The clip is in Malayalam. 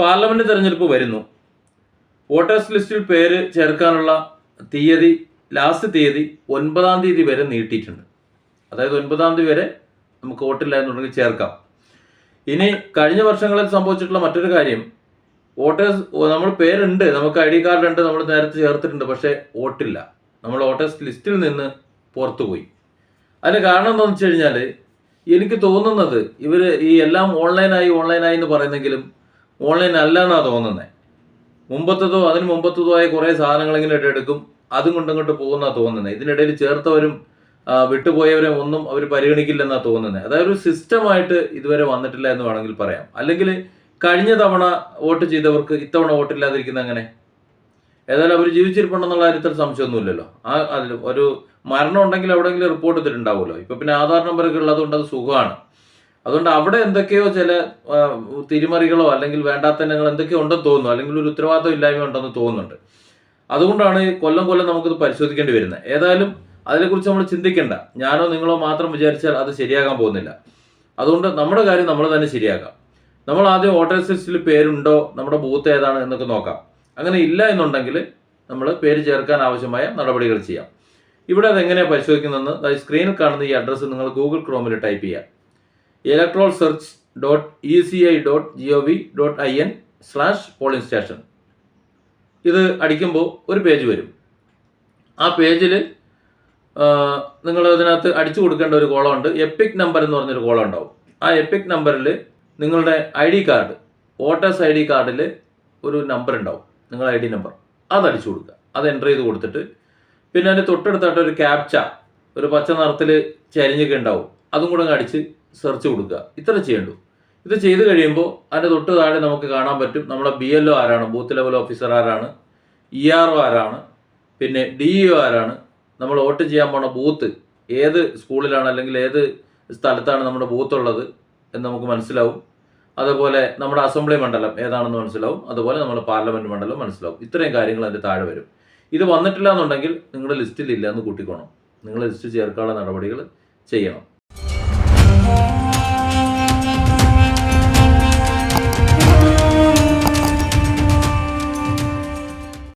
പാർലമെന്റ് തെരഞ്ഞെടുപ്പ് വരുന്നു. വോട്ടേഴ്സ് ലിസ്റ്റിൽ പേര് ചേർക്കാനുള്ള തീയതി ലാസ്റ്റ് തീയതി ഒൻപതാം തീയതി വരെ നീട്ടിയിട്ടുണ്ട്. അതായത് ഒൻപതാം തീയതി വരെ നമുക്ക് വോട്ടില്ല എന്നുണ്ടെങ്കിൽ ചേർക്കാം. ഇനി കഴിഞ്ഞ വർഷങ്ങളിൽ സംഭവിച്ചിട്ടുള്ള മറ്റൊരു കാര്യം വോട്ടേഴ്സ് നമ്മൾ പേരുണ്ട് നമുക്ക് ഐ ഡി കാർഡ് ഉണ്ട് നമ്മൾ നേരത്തെ ചേർത്തിട്ടുണ്ട് പക്ഷേ വോട്ടില്ല. നമ്മൾ വോട്ടേഴ്സ് ലിസ്റ്റിൽ നിന്ന് പുറത്തു പോയി അതിന് കാരണം എന്താണെന്ന് വെച്ച് കഴിഞ്ഞാൽ എനിക്ക് തോന്നുന്നത് ഇവർ ഈ എല്ലാം ഓൺലൈനായി ഓൺലൈനായി എന്ന് പറയുന്നെങ്കിലും ഓൺലൈൻ അല്ല തോന്നുന്നത് മുമ്പത്തതോ അതിന് മുമ്പത്തതോ ആയ കുറേ സാധനങ്ങൾ ഇങ്ങനെ എടുക്കും അതും കൊണ്ടങ്ങോട്ട് പോകുന്ന തോന്നുന്നത് ഇതിനിടയിൽ ചേർത്തവരും വിട്ടുപോയവരെ ഒന്നും അവർ പരിഗണിക്കില്ലെന്നാണ് തോന്നുന്നത് അതായത് ഒരു സിസ്റ്റമായിട്ട് ഇതുവരെ വന്നിട്ടില്ല എന്ന് വേണമെങ്കിൽ പറയാം. അല്ലെങ്കിൽ കഴിഞ്ഞ തവണ വോട്ട് ചെയ്തവർക്ക് ഇത്തവണ വോട്ടില്ലാതിരിക്കുന്ന അങ്ങനെ ഏതായാലും അവർ ജീവിച്ചിരിപ്പുണ്ടെന്നുള്ള കാര്യത്തിൽ സംശയമൊന്നുമില്ലല്ലോ. ആ അതിൽ ഒരു മരണം ഉണ്ടെങ്കിൽ എവിടെയെങ്കിലും റിപ്പോർട്ട് ചെയ്തിട്ടുണ്ടാവുമല്ലോ ഇപ്പൊ പിന്നെ ആധാർ നമ്പറൊക്കെ ഉള്ളതുകൊണ്ട് അത് സുഖമാണ്. അതുകൊണ്ട് അവിടെ എന്തൊക്കെയോ ചില തിരിമറികളോ അല്ലെങ്കിൽ വേണ്ടാത്തനങ്ങൾ എന്തൊക്കെയോ ഉണ്ടെന്ന് തോന്നുന്നു. അല്ലെങ്കിൽ ഒരു ഉത്തരവാദിത്വം ഇല്ലായ്മ ഉണ്ടെന്ന് തോന്നുന്നുണ്ട്. അതുകൊണ്ടാണ് കൊല്ലം കൊല്ലം നമുക്കിത് പരിശോധിക്കേണ്ടി വരുന്നത്. ഏതായാലും അതിനെക്കുറിച്ച് നമ്മൾ ചിന്തിക്കേണ്ട. ഞാനോ നിങ്ങളോ മാത്രം വിചാരിച്ചാൽ അത് ശരിയാകാൻ പോകുന്നില്ല. അതുകൊണ്ട് നമ്മുടെ കാര്യം നമ്മൾ തന്നെ ശരിയാക്കാം. നമ്മൾ ആദ്യം വോട്ടേഴ്സ് ലിസ്റ്റിൽ പേരുണ്ടോ? നമ്മുടെ ബൂത്ത് ഏതാണ് എന്നൊക്കെ നോക്കാം. അങ്ങനെ ഇല്ല എന്നുണ്ടെങ്കിൽ നമ്മൾ പേര് ചേർക്കാൻ ആവശ്യമായ നടപടികൾ ചെയ്യാം. ഇവിടെ അതെങ്ങനെയാണ് പരിശോധിക്കുന്നതെന്ന് ദാ ഈ സ്ക്രീനിൽ കാണുന്ന ഈ അഡ്രസ്സ് നിങ്ങൾ ഗൂഗിൾ ക്രോമിൽ ടൈപ്പ് ചെയ്യുക. Electoral search dot E C I dot G O V dot I N slash polling station ഇത് അടിക്കുമ്പോൾ ഒരു പേജ് വരും. ആ പേജിൽ നിങ്ങൾ അതിനകത്ത് അടിച്ചു കൊടുക്കേണ്ട ഒരു കോളം ഉണ്ട്. എപ്പിക് നമ്പർ എന്ന് പറഞ്ഞൊരു കോളം ഉണ്ടാവും. ആ എപ്പിക് നമ്പറിൽ നിങ്ങളുടെ I D card voters I D കാർഡിൽ ഒരു നമ്പർ ഉണ്ടാവും. നിങ്ങളുടെ ഐ ഡി നമ്പർ അത് അടിച്ചു കൊടുക്കുക. അത് എന്റർ ചെയ്ത് കൊടുത്തിട്ട് പിന്നെ അതിന്റെ തൊട്ടടുത്തായിട്ട് ഒരു ക്യാപ്ച ഒരു പച്ച നിറത്തിൽ ചരിഞ്ഞൊക്കെ ഉണ്ടാവും. അതും കൂടെ അടിച്ച് സെർച്ച് കൊടുക്കുക. ഇത്ര ചെയ്യണ്ടു. ഇത് ചെയ്ത് കഴിയുമ്പോൾ അതിന്റെ തൊട്ട് താഴെ നമുക്ക് കാണാൻ പറ്റും നമ്മുടെ ബി എൽ ഒ ആരാണ് ബൂത്ത് ലെവൽ ഓഫീസർ ആരാണ് ഇ ആർ ഒ ആരാണ് പിന്നെ ഡി ഇ ഒ ആരാണ്. നമ്മൾ വോട്ട് ചെയ്യാൻ പോണ ബൂത്ത് ഏത് സ്കൂളിലാണ് അല്ലെങ്കിൽ ഏത് സ്ഥലത്താണ് നമ്മുടെ ബൂത്ത് ഉള്ളത് എന്ന് നമുക്ക് മനസ്സിലാവും. അതുപോലെ നമ്മുടെ അസംബ്ലി മണ്ഡലം ഏതാണെന്ന് മനസ്സിലാവും. അതുപോലെ നമ്മുടെ പാർലമെന്റ് മണ്ഡലം മനസ്സിലാവും. ഇത്രയും കാര്യങ്ങൾ അതിന്റെ താഴെ വരും. ഇത് വന്നിട്ടില്ല എന്നുണ്ടെങ്കിൽ നിങ്ങളുടെ ലിസ്റ്റിൽ ഇല്ല എന്ന് കൂട്ടിക്കോണം. നിങ്ങൾ ലിസ്റ്റ് ചേർക്കാനുള്ള നടപടികൾ ചെയ്യണം.